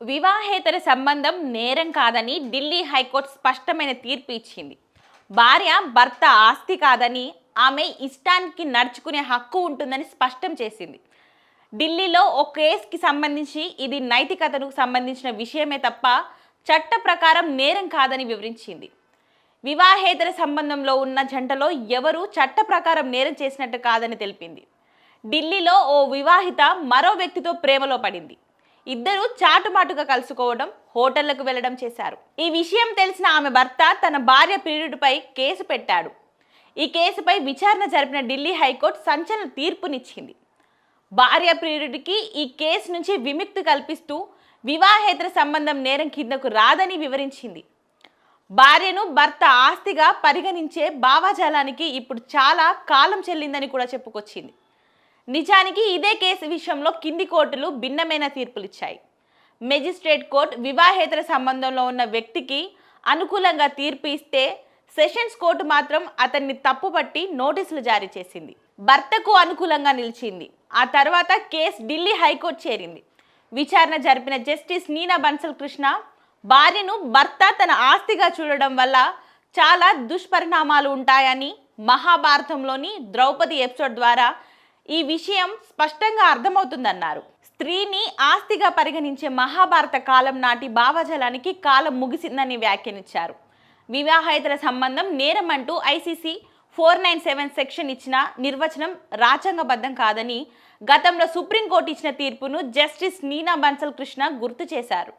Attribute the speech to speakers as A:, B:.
A: వివాహేతర సంబంధం నేరం కాదని ఢిల్లీ హైకోర్టు స్పష్టమైన తీర్పు ఇచ్చింది. భార్య భర్త ఆస్తి కాదని ఆమె ఇష్టానికి నడుచుకునే హక్కు ఉంటుందని స్పష్టం చేసింది. ఢిల్లీలో ఓ కేసుకి సంబంధించి ఇది నైతికతకు సంబంధించిన విషయమే తప్ప చట్ట ప్రకారం నేరం కాదని వివరించింది. వివాహేతర సంబంధంలో ఉన్న జంటలో ఎవరూ చట్ట ప్రకారం నేరం చేసినట్టు కాదని తెలిపింది. ఢిల్లీలో ఓ వివాహిత మరో వ్యక్తితో ప్రేమలో పడింది. ఇద్దరు చాటుమాటుగా కలుసుకోవడం హోటళ్ళకు వెళ్ళడం చేశారు. ఈ విషయం తెలిసిన ఆమె భర్త తన భార్య ప్రియుడిపై కేసు పెట్టాడు. ఈ కేసుపై విచారణ జరిపిన ఢిల్లీ హైకోర్టు సంచలన తీర్పునిచ్చింది. భార్య ప్రియుడికి ఈ కేసు నుంచి విముక్తి కల్పిస్తూ వివాహేతర సంబంధం నేరం కిందకు రాదని వివరించింది. భార్యను భర్త ఆస్తిగా పరిగణించే భావాజాలానికి ఇప్పుడు చాలా కాలం చెల్లిందని కూడా చెప్పుకొచ్చింది. నిజానికి ఇదే కేసు విషయంలో కింది కోర్టులు భిన్నమైన తీర్పులిచ్చాయి. మెజిస్ట్రేట్ కోర్టు వివాహేతర సంబంధంలో ఉన్న వ్యక్తికి అనుకూలంగా తీర్పు ఇస్తే సెషన్స్ కోర్టు మాత్రం అతన్ని తప్పుపట్టి నోటీసులు జారీ చేసింది. భర్తకు అనుకూలంగా నిలిచింది. ఆ తర్వాత కేసు ఢిల్లీ హైకోర్టు చేరింది. విచారణ జరిపిన జస్టిస్ నీనా బన్సల్ కృష్ణ భార్యను భర్త తన ఆస్తిగా చూడడం వల్ల చాలా దుష్పరిణామాలు ఉంటాయని మహాభారతంలోని ద్రౌపది ఎపిసోడ్ ద్వారా ఈ విషయం స్పష్టంగా అర్థమవుతుందన్నారు. స్త్రీని ఆస్తిగా పరిగణించే మహాభారత కాలం నాటి భావజలానికి కాలం ముగిసిందని వ్యాఖ్యానించారు. వివాహేతర సంబంధం నేరం అంటూ IPC four nine seven section ఇచ్చిన నిర్వచనం రాజ్యాంగబద్ధం కాదని గతంలో సుప్రీంకోర్టు ఇచ్చిన తీర్పును జస్టిస్ నీనా బన్సల్ కృష్ణ గుర్తు చేశారు.